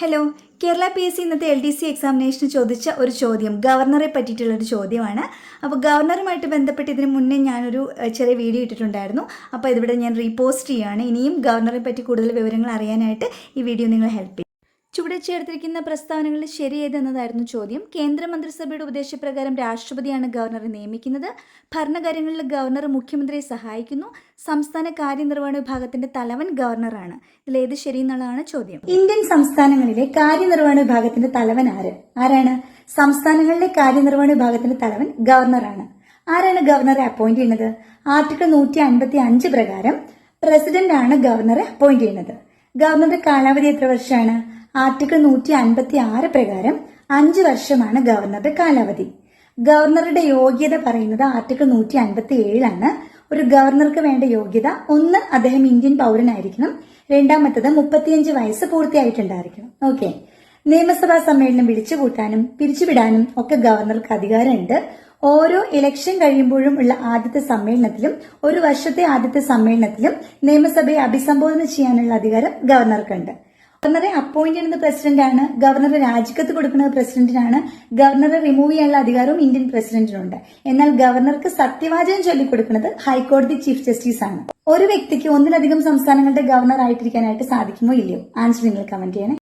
Hello Kerala P S C ഇന്നത്തെ L D C എക്സാമിനേഷന് ചോദിച്ച ഒരു ചോദ്യം. ഗവർണറെ പറ്റിയിട്ടുള്ള ഒരു ചോദ്യമാണ്. അപ്പോൾ ഗവർണറുമായിട്ട് ബന്ധപ്പെട്ട് ഇതിന് മുന്നേ ഞാനൊരു ചെറിയ വീഡിയോ ഇട്ടിട്ടുണ്ടായിരുന്നു. അപ്പോൾ ഇതിവിടെ ഞാൻ റീപോസ്റ്റ് ചെയ്യുകയാണ് ഇനിയും ഗവർണറെ പറ്റി കൂടുതൽ വിവരങ്ങൾ അറിയാനായിട്ട് ഈ വീഡിയോ നിങ്ങൾ ഹെൽപ്പ് ചെയ്യും. ചുവടെ ചേർത്തിരിക്കുന്ന പ്രസ്താവനകളിൽ ശരിയേതെന്നതായിരുന്നു ചോദ്യം. കേന്ദ്രമന്ത്രിസഭയുടെ ഉപദേശപ്രകാരം രാഷ്ട്രപതിയാണ് ഗവർണറെ നിയമിക്കുന്നത്. ഭരണകാര്യങ്ങളിൽ ഗവർണർ മുഖ്യമന്ത്രിയെ സഹായിക്കുന്നു. സംസ്ഥാന കാര്യനിർവഹണ വിഭാഗത്തിന്റെ തലവൻ ഗവർണറാണ്. ഇതിൽ ഏത് ശരിയെന്നുള്ളതാണ് ചോദ്യം. ഇന്ത്യൻ സംസ്ഥാനങ്ങളിലെ കാര്യനിർവഹണ വിഭാഗത്തിന്റെ തലവൻ ആര്? ആരാണ്? സംസ്ഥാനങ്ങളിലെ കാര്യനിർവഹണ വിഭാഗത്തിന്റെ തലവൻ ഗവർണറാണ്. ആരാണ് ഗവർണറെ അപ്പോയിന്റ് ചെയ്യുന്നത്? ആർട്ടിക്കിൾ നൂറ്റി അൻപത്തി അഞ്ച് പ്രകാരം പ്രസിഡന്റാണ് ഗവർണറെ അപ്പോയിന്റ് ചെയ്യുന്നത്. ഗവർണറുടെ കാലാവധി എത്ര വർഷമാണ്? ആർട്ടിക്കിൾ നൂറ്റി അൻപത്തി ആറ് പ്രകാരം അഞ്ച് വർഷമാണ് ഗവർണറുടെ കാലാവധി. ഗവർണറുടെ യോഗ്യത പറയുന്നത് ആർട്ടിക്കിൾ നൂറ്റി അൻപത്തി ഏഴിലാണ് ഒരു ഗവർണർക്ക് വേണ്ട യോഗ്യത ഒന്ന് അദ്ദേഹം ഇന്ത്യൻ പൗരനായിരിക്കണം രണ്ടാമത്തത് മുപ്പത്തിയഞ്ച് വയസ്സ് പൂർത്തിയായിട്ടുണ്ടായിരിക്കണം. ഓക്കെ. നിയമസഭാ സമ്മേളനം വിളിച്ചു കൂട്ടാനും പിരിച്ചുവിടാനും ഒക്കെ ഗവർണർക്ക് അധികാരമുണ്ട്. ഓരോ ഇലക്ഷൻ കഴിയുമ്പോഴും ഉള്ള ആദ്യത്തെ സമ്മേളനത്തിലും ഒരു വർഷത്തെ ആദ്യത്തെ സമ്മേളനത്തിലും നിയമസഭയെ അഭിസംബോധന ചെയ്യാനുള്ള അധികാരം ഗവർണർക്കുണ്ട്. ഗവർണറെ അപ്പോയിന്റ് ചെയ്യുന്നത് പ്രസിഡന്റാണ് ഗവർണറെ രാജിക്കത്ത് കൊടുക്കുന്നത് പ്രസിഡന്റിനാണ് ഗവർണറെ റിമൂവ് ചെയ്യാനുള്ള അധികാരവും ഇന്ത്യൻ പ്രസിഡന്റിനുണ്ട് എന്നാൽ ഗവർണർക്ക് സത്യവാചകം ചൊല്ലിക്കൊടുക്കുന്നത് ഹൈക്കോടതി ചീഫ് ജസ്റ്റിസ് ആണ്. ഒരു വ്യക്തിക്ക് ഒന്നിലധികം സംസ്ഥാനങ്ങളുടെ ഗവർണർ ആയിട്ടിരിക്കാനായിട്ട് സാധിക്കുമോ ഇല്ലയോ? ആൻസർ നിങ്ങൾ കമന്റ് ചെയ്യണേ.